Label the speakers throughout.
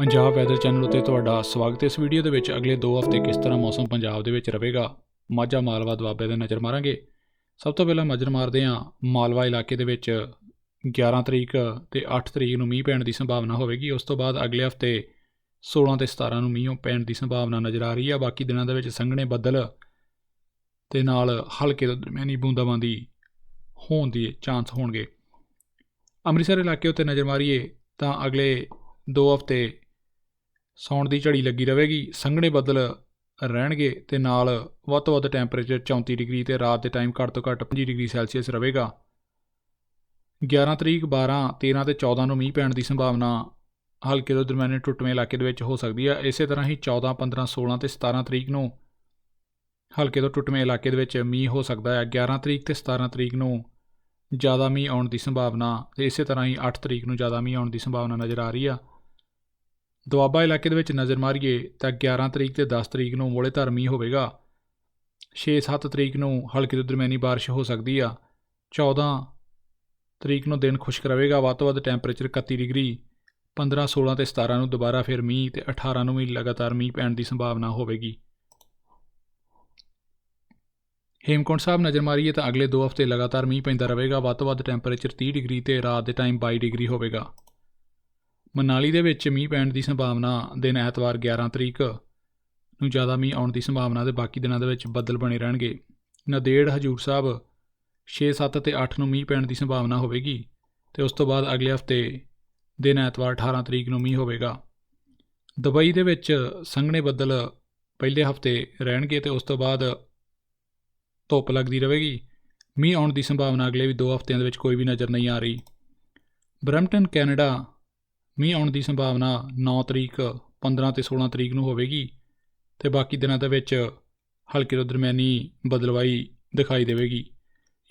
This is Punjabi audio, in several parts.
Speaker 1: ਪੰਜਾਬ ਵੈਦਰ ਚੈਨਲ ਉੱਤੇ ਤੁਹਾਡਾ ਸਵਾਗਤ ਹੈ। ਇਸ ਵੀਡੀਓ ਦੇ ਵਿੱਚ ਅਗਲੇ 2 ਹਫ਼ਤੇ ਕਿਸ ਤਰ੍ਹਾਂ ਮੌਸਮ ਪੰਜਾਬ ਦੇ ਵਿੱਚ ਰਹੇਗਾ, ਮਾਝਾ ਮਾਲਵਾ ਦੁਆਬੇ ਦੇ ਨਜ਼ਰ ਮਾਰਾਂਗੇ। ਸਭ ਤੋਂ ਪਹਿਲਾਂ ਨਜ਼ਰ ਮਾਰਦੇ ਹਾਂ, ਮਾਲਵਾ ਇਲਾਕੇ ਦੇ ਵਿੱਚ 11 ਤਰੀਕ ਤੇ 8 ਤਰੀਕ ਨੂੰ ਮੀਂਹ ਪੈਣ ਦੀ ਸੰਭਾਵਨਾ ਹੋਵੇਗੀ। ਉਸ ਤੋਂ ਬਾਅਦ ਅਗਲੇ ਹਫ਼ਤੇ 16 ਤੇ 17 ਨੂੰ ਮੀਂਹ ਪੈਣ ਦੀ ਸੰਭਾਵਨਾ ਨਜ਼ਰ ਆ ਰਹੀ ਹੈ ਬਾਕੀ ਦਿਨਾਂ ਦੇ ਵਿੱਚ ਸੰਘਣੇ ਬੱਦਲ ਤੇ ਨਾਲ ਹਲਕੇ ਤੋਂ ਦਰਮਿਆਨੀ ਬੂੰਦਾਬਾਂਦੀ ਹੋਣ ਦੀ ਚਾਂਸ ਹੋਣਗੇ। ਅੰਮ੍ਰਿਤਸਰ ਇਲਾਕੇ ਉੱਤੇ ਨਜ਼ਰ ਮਾਰੀਏ ਤਾਂ ਅਗਲੇ 2 ਹਫ਼ਤੇ ਸੌਣ ਦੀ ਝੜੀ ਲੱਗੀ ਰਹੇਗੀ, ਸੰਘਣੇ ਬੱਦਲ ਰਹਿਣਗੇ ਤੇ ਨਾਲ ਵੱਧ ਤੋਂ ਵੱਧ ਟੈਂਪਰੇਚਰ 34 ਡਿਗਰੀ ਤੇ ਰਾਤ ਦੇ ਟਾਈਮ ਘੱਟ ਤੋਂ ਘੱਟ 25 ਡਿਗਰੀ ਸੈਲਸੀਅਸ ਰਹੇਗਾ। 11 ਤਰੀਕ 12 13 ਤੇ 14 ਨੂੰ ਮੀਂਹ ਪੈਣ ਦੀ ਸੰਭਾਵਨਾ ਹਲਕੇ ਤੋਂ ਦਰਮਿਆਨੇ ਟੁੱਟਵੇਂ ਇਲਾਕੇ ਦੇ ਵਿੱਚ ਹੋ ਸਕਦੀ ਹੈ ਇਸੇ ਤਰ੍ਹਾਂ ਹੀ 14 15 16 ਤੇ 17 ਤਰੀਕ ਨੂੰ ਹਲਕੇ ਤੋਂ ਟੁੱਟਵੇਂ ਇਲਾਕੇ ਦੇ ਵਿੱਚ ਮੀਂਹ ਹੋ ਸਕਦਾ ਹੈ 11 ਤਰੀਕ ਤੇ 17 ਤਰੀਕ ਨੂੰ ਜ਼ਿਆਦਾ ਮੀਂਹ ਆਉਣ ਦੀ ਸੰਭਾਵਨਾ ਤੇ ਇਸੇ ਤਰ੍ਹਾਂ ਹੀ 8 ਤਰੀਕ ਨੂੰ ਜ਼ਿਆਦਾ ਮੀਂਹ ਆਉਣ ਦੀ ਸੰਭਾਵਨਾ ਨਜ਼ਰ ਆ ਰਹੀ ਆ। ਦੁਆਬਾ ਇਲਾਕੇ ਦੇ ਵਿੱਚ ਨਜ਼ਰ ਮਾਰੀਏ ਤਾਂ 11 ਤਰੀਕ ਤੇ 10 ਤਰੀਕ ਨੂੰ ਮੋੜੇਧਰ ਮੀਂਹ ਹੋਵੇਗਾ। 6-7 ਤਰੀਕ ਨੂੰ ਹਲਕੀ ਤੋਂ ਦਰਮਿਆਨੀ ਬਾਰਿਸ਼ ਹੋ ਸਕਦੀ ਆ। 14 ਤਰੀਕ ਨੂੰ ਦਿਨ ਖੁਸ਼ਕ ਰਹੇਗਾ, ਵੱਧ ਤੋਂ ਵੱਧ ਟੈਂਪਰੇਚਰ 31 ਡਿਗਰੀ। 15 16 ਤੇ 17 ਨੂੰ ਦੁਬਾਰਾ ਫਿਰ ਮੀਂਹ ਤੇ 18 ਨੂੰ ਵੀ ਲਗਾਤਾਰ ਮੀਂਹ ਪੈਣ ਦੀ ਸੰਭਾਵਨਾ ਹੋਵੇਗੀ। ਹੇਮਕੁੰਟ ਸਾਹਿਬ ਨਜ਼ਰ ਮਾਰੀਏ ਤਾਂ ਅਗਲੇ 2 ਹਫ਼ਤੇ ਲਗਾਤਾਰ ਮੀਂਹ ਪੈਂਦਾ ਰਹੇਗਾ, ਵੱਧ ਤੋਂ ਵੱਧ ਟੈਂਪਰੇਚਰ 30 ਡਿਗਰੀ ਤੇ ਰਾਤ ਦੇ ਟਾਈਮ 22 ਡਿਗਰੀ ਹੋਵੇਗਾ। ਮਨਾਲੀ ਦੇ ਵਿੱਚ ਮੀਂਹ ਪੈਣ ਦੀ ਸੰਭਾਵਨਾ ਦਿਨ ਐਤਵਾਰ 11 ਤਰੀਕ ਨੂੰ ਜ਼ਿਆਦਾ ਮੀਂਹ ਆਉਣ ਦੀ ਸੰਭਾਵਨਾ ਤੇ ਬਾਕੀ ਦਿਨਾਂ ਦੇ ਵਿੱਚ ਬੱਦਲ ਬਣੇ ਰਹਿਣਗੇ। ਨਦੇੜ ਹਜੂਰ ਸਾਹਿਬ 6 7 ਤੇ 8 ਨੂੰ ਮੀਂਹ ਪੈਣ ਦੀ ਸੰਭਾਵਨਾ ਹੋਵੇਗੀ ਤੇ ਉਸ ਤੋਂ ਬਾਅਦ ਅਗਲੇ ਹਫ਼ਤੇ ਦਿਨ ਐਤਵਾਰ 18 ਤਰੀਕ ਨੂੰ ਮੀਂਹ ਹੋਵੇਗਾ। ਦੁਬਈ ਦੇ ਵਿੱਚ ਸੰਘਣੇ ਬੱਦਲ ਪਹਿਲੇ ਹਫ਼ਤੇ ਰਹਿਣਗੇ ਤੇ ਉਸ ਤੋਂ ਬਾਅਦ ਧੁੱਪ ਲੱਗਦੀ ਰਹੇਗੀ। ਮੀਂਹ ਆਉਣ ਦੀ ਸੰਭਾਵਨਾ ਅਗਲੇ ਵੀ 2 ਹਫ਼ਤਿਆਂ ਦੇ ਵਿੱਚ ਕੋਈ ਵੀ ਨਜ਼ਰ ਨਹੀਂ ਆ ਰਹੀ। ਬਰੈਂਪਟਨ, ਕੈਨੇਡਾ ਮੀਂਹ ਆਉਣ ਦੀ ਸੰਭਾਵਨਾ 9 ਤਰੀਕ 15 ਤੇ 16 ਤਰੀਕ ਨੂੰ ਹੋਵੇਗੀ ਤੇ ਬਾਕੀ ਦਿਨਾਂ ਦੇ ਵਿੱਚ ਹਲਕੀ ਤੋਂ ਦਰਮਿਆਨੀ ਬਦਲਵਾਈ ਦਿਖਾਈ ਦੇਵੇਗੀ।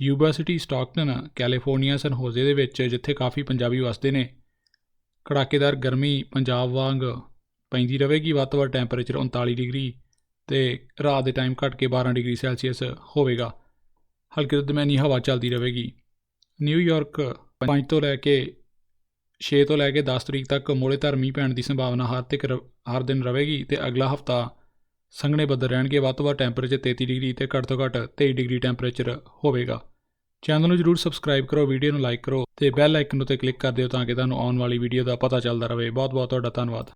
Speaker 1: Yuba City Stockton California San Jose ਦੇ ਵਿੱਚ ਜਿੱਥੇ ਕਾਫੀ ਪੰਜਾਬੀ ਵਸਦੇ ਨੇ, ਕੜਾਕੇਦਾਰ ਗਰਮੀ ਪੰਜਾਬ ਵਾਂਗ ਪੈਂਦੀ ਰਹੇਗੀ, ਵੱਧ ਤੋਂ ਵੱਧ ਟੈਂਪਰੇਚਰ 39 ਡਿਗਰੀ ਤੇ ਰਾਤ ਦੇ ਟਾਈਮ ਘਟ ਕੇ 12 ਡਿਗਰੀ ਸੈਲਸੀਅਸ ਹੋਵੇਗਾ। ਹਲਕੀ ਤੋਂ ਦਰਮਿਆਨੀ ਹਵਾ ਚੱਲਦੀ ਰਹੇਗੀ। ਨਿਊਯਾਰਕ 5 ਤੋਂ ਲੈ ਕੇ 6 ਤੋਂ ਲੈ ਕੇ 10 ਤਰੀਕ ਤੱਕ ਮੋੜੇਧਰ ਧਰਮੀ ਪੈਣ ਦੀ ਸੰਭਾਵਨਾ ਹਰ ਤੱਕ ਹਰ ਦਿਨ ਰਹੇਗੀ ਤੇ ਅਗਲਾ ਹਫਤਾ ਸੰਘਣੇ ਬੱਦਲ ਰਹਿਣਗੇ। ਵੱਧ ਤੋਂ ਵੱਧ ਟੈਂਪਰੇਚਰ 33 ਡਿਗਰੀ ਤੇ ਘੱਟ ਤੋਂ ਘੱਟ 23 ਡਿਗਰੀ ਟੈਂਪਰੇਚਰ ਹੋਵੇਗਾ। ਚੈਨਲ ਨੂੰ ਜਰੂਰ ਸਬਸਕ੍ਰਾਈਬ ਕਰੋ, ਵੀਡੀਓ ਨੂੰ ਲਾਈਕ ਕਰੋ ਤੇ ਬੈਲ ਆਈਕਨ ਉੱਤੇ ਕਲਿੱਕ ਕਰ ਦਿਓ ਤਾਂ ਕਿ ਤੁਹਾਨੂੰ ਆਉਣ ਵਾਲੀ ਵੀਡੀਓ ਦਾ ਪਤਾ ਚੱਲਦਾ ਰਹੇ। ਬਹੁਤ ਬਹੁਤ ਤੁਹਾਡਾ ਧੰਨਵਾਦ।